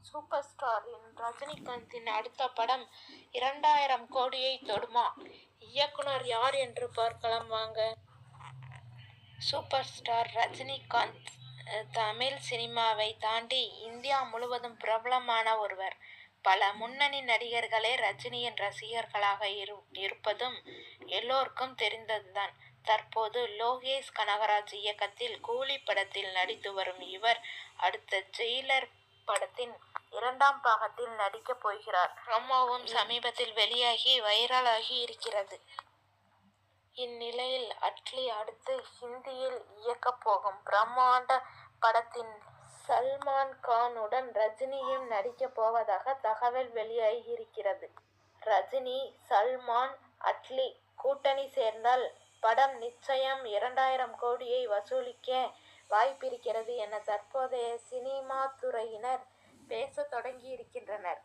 Super ஸ்டாரின் ரஜினிகாந்தின் அடுத்த படம் இரண்டாயிரம் கோடியை தொடுமா? இயக்குனர் யார் என்று பார்க்கலாம் வாங்க. சூப்பர் ஸ்டார் ரஜினிகாந்த் தமிழ் சினிமாவை தாண்டி இந்தியா முழுவதும் பிரபலமான ஒருவர். பல முன்னணி நடிகர்களே ரஜினியின் ரசிகர்களாக இரு இருப்பதும் எல்லோருக்கும் தெரிந்ததுதான். தற்போது லோகேஷ் கனகராஜ் இயக்கத்தில் கூலி படத்தில் நடித்து வரும் இவர் அடுத்த ஜெயிலர் படத்தின் இரண்டாம் பாகத்தில் நடிக்கப் போகிறார். ப்ரோமோவும் சமீபத்தில் வெளியாகி வைரலாகி இருக்கிறது. இந்நிலையில் அட்லி அடுத்து ஹிந்தியில் இயக்கப் போகும் பிரம்மாண்ட படத்தின் சல்மான் கானுடன் ரஜினியும் நடிக்கப் போவதாக தகவல் வெளியாகியிருக்கிறது. ரஜினி சல்மான் அட்லி கூட்டணி சேர்ந்தால் படம் நிச்சயம் இரண்டாயிரம் கோடியை வசூலிக்க வாய்ப்பிருக்கிறது என தற்போதைய சினிமா துறையினர் பேசத் தொடங்கியிருக்கின்றனர்.